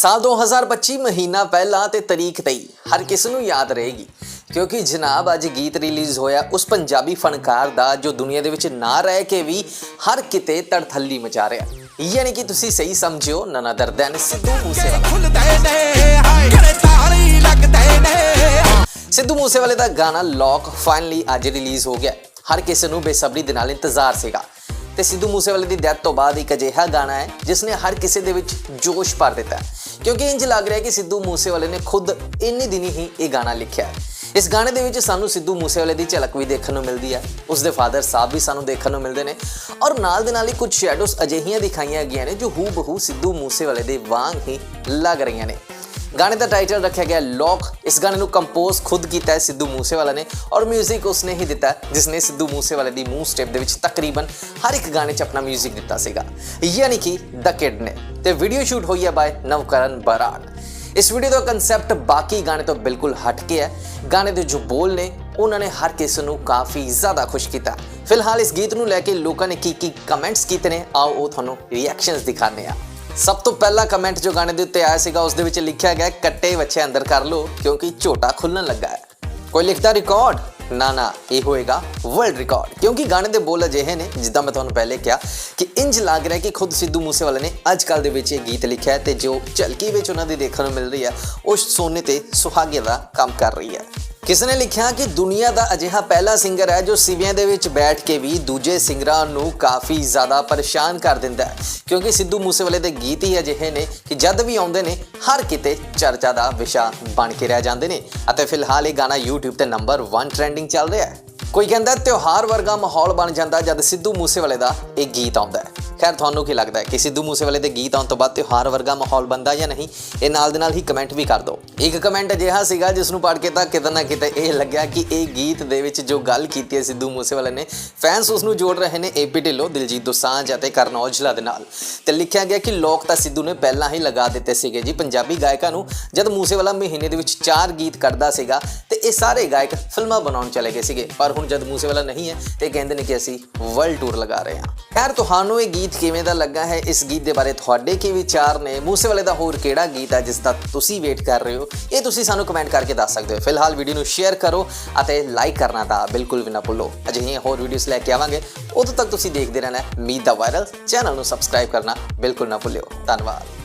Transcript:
ਸਾਲ 2025 ਮਹੀਨਾ ਪਹਿਲਾਂ ਤੇ ਤਰੀਕ 23 ਹਰ ਕਿਸ ਨੂੰ ਯਾਦ ਰਹੇਗੀ। ਕਿਉਂਕਿ ਜਨਾਬ ਅੱਜ ਗੀਤ ਰਿਲੀਜ਼ ਹੋਇਆ ਉਸ ਪੰਜਾਬੀ ਫਨਕਾਰ ਦਾ ਜੋ ਦੁਨੀਆ ਦੇ ਵਿੱਚ ਨਾ ਰਹਿ ਕੇ ਵੀ ਹਰ ਕਿਤੇ ਤੜਥੱਲੀ ਮਚਾ ਰਿਹਾ। ਯਾਨੀ ਕਿ ਤੁਸੀਂ ਸਹੀ ਸਮਝਿਓ ਨਨਾ ਦਰਦਨ ਸਿੱਧੂ ਮੂਸੇਵਾਲਾ। ਸਿੱਧੂ ਮੂਸੇਵਾਲੇ ਦਾ ਗਾਣਾ ਲੌਕ ਫਾਈਨਲੀ ਅੱਜ ਰਿਲੀਜ਼ ਹੋ ਗਿਆ। ਹਰ ਕਿਸੇ ਨੂੰ ਬੇਸਬਰੀ ਦੇ ਨਾਲ ਇੰਤਜ਼ਾਰ ਸੀਗਾ। ਤੇ ਸਿੱਧੂ ਮੂਸੇਵਾਲੇ ਦੀ ਡੈਥ ਤੋਂ ਬਾਅਦ ਇੱਕ ਅਜਿਹਾ ਗਾਣਾ ਹੈ ਜਿਸ ਨੇ ਹਰ ਕਿਸੇ ਦੇ ਵਿੱਚ ਜੋਸ਼ ਭਰ ਦਿੱਤਾ ਕਿਉਂਕਿ ਇੰਜ ਲੱਗ ਰਿਹਾ ਕਿ ਸਿੱਧੂ ਮੂਸੇਵਾਲੇ ਨੇ ਖੁਦ ਇੰਨੀ ਦਿਨੀ ਹੀ ਇਹ ਗਾਣਾ ਲਿਖਿਆ ਹੈ। ਇਸ ਗਾਣੇ ਦੇ ਵਿੱਚ ਸਾਨੂੰ ਸਿੱਧੂ ਮੂਸੇਵਾਲੇ ਦੀ ਝਲਕ ਵੀ ਦੇਖਣ ਨੂੰ ਮਿਲਦੀ ਹੈ। ਉਸ ਦੇ ਫਾਦਰ ਸਾਹਿਬ ਵੀ ਸਾਨੂੰ ਦੇਖਣ ਨੂੰ ਮਿਲਦੇ ਨੇ। ਔਰ ਨਾਲ ਦੇ ਨਾਲ ਹੀ ਕੁਝ ਸ਼ੈਡੋਸ ਅਜਿਹੀਆਂ ਦਿਖਾਈਆਂ ਗਈਆਂ ਨੇ ਜੋ ਹੂ ਬਹੂ ਸਿੱਧੂ ਮੂਸੇਵਾਲੇ ਦੇ ਵਾਂਗ ਹੀ ਲੱਗ ਰਹੀਆਂ ਨੇ। ਗਾਣੇ ਦਾ ਟਾਈਟਲ ਰੱਖਿਆ ਗਿਆ ਲੋਕ। ਇਸ ਗਾਣੇ ਨੂੰ ਕੰਪੋਜ਼ ਖੁਦ ਕੀਤਾ ਹੈ ਸਿੱਧੂ ਮੂਸੇਵਾਲਾ ਨੇ ਔਰ 뮤직 ਉਸਨੇ ਹੀ ਦਿੱਤਾ ਜਿਸ ਨੇ ਸਿੱਧੂ ਮੂਸੇਵਾਲੇ ਦੀ ਮੂੰਹ ਸਟੈਪ ਦੇ ਵਿੱਚ ਤਕਰੀਬਨ ਹਰ ਇੱਕ ਗਾਣੇ 'ਚ ਆਪਣਾ 뮤직 ਦਿੱਤਾ ਸੀਗਾ। ਯਾਨੀ ਕਿ ਦ ਕਿਡ ਨੇ। ਤੇ ਵੀਡੀਓ ਸ਼ੂਟ ਹੋਈ ਹੈ ਬਾਏ ਨਵਕਰਨ ਬਰਾੜ। ਇਸ ਵੀਡੀਓ ਦਾ ਕਨਸੈਪਟ ਬਾਕੀ ਗਾਣੇ ਤੋਂ ਬਿਲਕੁਲ ਹਟ ਕੇ ਹੈ। ਗਾਣੇ ਦੇ ਜੋ ਬੋਲ ਨੇ, ਉਹਨਾਂ ਨੇ ਹਰ ਕਿਸੇ ਨੂੰ ਕਾਫੀ ਜ਼ਿਆਦਾ ਖੁਸ਼ ਕੀਤਾ। ਫਿਲਹਾਲ ਇਸ ਗੀਤ ਨੂੰ ਲੈ ਕੇ ਲੋਕਾਂ ਨੇ ਕੀ ਕੀ ਕਮੈਂਟਸ ਕੀਤੇ ਨੇ, ਆਓ ਉਹ ਤੁਹਾਨੂੰ ਰਿਐਕਸ਼ਨਸ ਦਿਖਾਉਂਦੇ ਆ ਸਭ ਤੋਂ ਪਹਿਲਾ ਕਮੈਂਟ ਜੋ ਗਾਣੇ ਦੇ ਉੱਤੇ ਆਇਆ ਸੀਗਾ, ਉਸ ਦੇ ਵਿੱਚ ਲਿਖਿਆ ਗਿਆ ਕੱਟੇ ਬੱਚੇ ਅੰਦਰ ਕਰ ਲਓ, ਕਿਉਂਕਿ ਝੋਟਾ ਖੁੱਲਣ ਲੱਗਾ ਹੈ। ਕੋਈ ਲਿਖਦਾ ਰਿਕਾਰਡ ਨਾ ਨਾ, ਇਹ ਹੋਏਗਾ ਵਰਲਡ ਰਿਕਾਰਡ ਕਿਉਂਕਿ ਗਾਣੇ ਦੇ ਬੋਲ ਅਜਿਹੇ ਨੇ, ਜਿੱਦਾਂ ਮੈਂ ਤੁਹਾਨੂੰ ਪਹਿਲੇ ਕਿਹਾ ਕਿ ਇੰਜ ਲੱਗ ਰਿਹਾ ਕਿ ਖੁਦ ਸਿੱਧੂ ਮੂਸੇਵਾਲੇ ਨੇ ਅੱਜ ਕੱਲ ਦੇ ਵਿੱਚ ਇਹ ਗੀਤ ਲਿਖਿਆ ਹੈ ਤੇ ਜੋ ਝਲਕੀ ਵਿੱਚ ਉਹਨਾਂ ਦੀ ਦੇਖਣ ਨੂੰ ਮਿਲ ਰਹੀ ਹੈ, ਉਹ ਸੋਨੇ ਤੇ ਸੁਹਾਗੇ ਦਾ ਕੰਮ ਕਰ ਰਹੀ ਹੈ। ਕਿਸ ਨੇ ਲਿਖਿਆ ਕਿ ਦੁਨੀਆ ਦਾ ਅਜਿਹਾ ਪਹਿਲਾ ਸਿੰਗਰ ਹੈ ਜੋ ਸਿਵਿਆਂ ਦੇ ਵਿੱਚ ਬੈਠ ਕੇ ਵੀ ਦੂਜੇ ਸਿੰਗਰਾਂ ਨੂੰ ਕਾਫੀ ਜ਼ਿਆਦਾ ਪਰੇਸ਼ਾਨ ਕਰ ਦਿੰਦਾ ਹੈ। ਕਿਉਂਕਿ ਸਿੱਧੂ ਮੂਸੇਵਾਲੇ ਦੇ ਗੀਤ ਹੀ ਅਜਿਹੇ ਨੇ ਕਿ ਜਦ ਵੀ ਆਉਂਦੇ ਨੇ, ਹਰ ਕਿਤੇ ਚਰਚਾ ਦਾ ਵਿਸ਼ਾ ਬਣ ਕੇ ਰਹਿ ਜਾਂਦੇ ਨੇ। ਅਤੇ ਫਿਲਹਾਲ ਇਹ ਗਾਣਾ YouTube ਤੇ ਨੰਬਰ 1 ਟ੍ਰੈਂਡਿੰਗ ਚੱਲ ਰਿਹਾ ਹੈ। ਕੋਈ ਕਹਿੰਦਾ ਤਿਉਹਾਰ ਵਰਗਾ ਮਾਹੌਲ ਬਣ ਜਾਂਦਾ ਜਦ ਸਿੱਧੂ ਮੂਸੇਵਾਲੇ ਦਾ ਇਹ ਗੀਤ ਆਉਂਦਾ ਹੈ। ਖੈਰ, ਤੁਹਾਨੂੰ ਕੀ ਲੱਗਦਾ ਹੈ? ਕਿ ਸਿੱਧੂ ਮੂਸੇਵਾਲੇ ਦੇ ਗੀਤ ਆਉਣ ਤੋਂ ਬਾਅਦ ਤਿਉਹਾਰ ਵਰਗਾ ਮਾਹੌਲ ਬਣਦਾ ਜਾਂ ਨਹੀਂ? ਇਹ ਨਾਲ ਦੇ ਨਾਲ ਹੀ ਕਮੈਂਟ ਵੀ ਕਰ ਦਿਓ। ਇੱਕ ਕਮੈਂਟ ਅਜਿਹਾ ਸੀਗਾ ਜਿਸ ਨੂੰ ਪੜ੍ਹ ਕੇ ਤਾਂ ਕਿਤੇ ਨਾ ਕਿਤੇ ਇਹ ਲੱਗਿਆ ਕਿ ਇਹ ਗੀਤ ਦੇ ਵਿੱਚ ਜੋ ਗੱਲ ਕੀਤੀ ਹੈ ਸਿੱਧੂ ਮੂਸੇਵਾਲੇ ਨੇ ਫੈਨਸ ਉਸ ਨੂੰ ਜੋੜ ਰਹੇ ਨੇ ਏਪੀ ਢਿੱਲੋਂ, ਦਿਲਜੀਤ ਦੋਸਾਂਝ ਅਤੇ ਕਰਨ ਔਜਲਾ ਦੇ ਨਾਲ। ਤੇ ਲਿਖਿਆ ਗਿਆ ਕਿ ਲੋਕ ਤਾਂ ਸਿੱਧੂ ਨੇ ਪਹਿਲਾਂ ਹੀ ਲਗਾ ਦਿੱਤੇ ਸੀਗੇ ਜੀ ਪੰਜਾਬੀ ਗਾਇਕਾਂ ਨੂੰ, ਜਦ ਮੂਸੇਵਾਲਾ ਮਹੀਨੇ ਦੇ ਵਿੱਚ 4 ਗੀਤ ਕੱਢਦਾ ਸੀਗਾ ਤੇ ਇਹ ਸਾਰੇ ਗਾਇਕ ਫਿਲਮਾਂ ਬਣਾਉਣ ਚਲੇ ਗਏ ਸੀਗੇ। ਪਰ ਹੁਣ ਜਦ ਮੂਸੇਵਾਲਾ ਨਹੀਂ ਹੈ, ਤੇ ਕਹਿੰਦੇ ਨੇ ਕਿ ਅਸੀਂ ਵਰਲਡ ਟੂਰ ਲਗਾ ਰਹੇ ਹਾਂ। ਖੈਰ, ਤੁਹਾਨੂੰ ਇਹ ਗੀਤ ਗੀਤ ਕਿਵੇਂ ਦਾ ਲੱਗਾ ਹੈ, ਇਸ ਗੀਤ ਦੇ ਬਾਰੇ ਤੁਹਾਡੇ ਕੀ ਵਿਚਾਰ ਨੇ? ਮੂਸੇਵਾਲੇ ਦਾ ਹੋਰ ਕਿਹੜਾ ਗੀਤ ਹੈ, ਜਿਸ ਦਾ ਤੁਸੀਂ ਵੇਟ ਕਰ ਰਹੇ ਹੋ? ਇਹ ਤੁਸੀਂ ਸਾਨੂੰ ਕਮੈਂਟ ਕਰਕੇ ਦੱਸ ਸਕਦੇ ਹੋ। ਫਿਲਹਾਲ ਵੀਡੀਓ ਨੂੰ ਸ਼ੇਅਰ ਕਰੋ ਅਤੇ ਲਾਈਕ ਕਰਨਾ ਤਾਂ ਬਿਲਕੁਲ ਵੀ ਨਾ ਭੁੱਲੋ। ਅਜਿਹੀਆਂ ਹੋਰ ਵੀਡੀਓਜ਼ ਲੈ ਕੇ ਆਵਾਂਗੇ। ਉਦੋਂ ਤੱਕ ਤੁਸੀਂ ਦੇਖਦੇ ਰਹਿਣਾ ਮੀਤ ਦਾ ਵਾਇਰਲ ਚੈਨਲ ਨੂੰ ਸਬਸਕ੍ਰਾਈਬ ਕਰਨਾ ਬਿਲਕੁਲ ਨਾ ਭੁੱਲਿਓ। ਧੰਨਵਾਦ।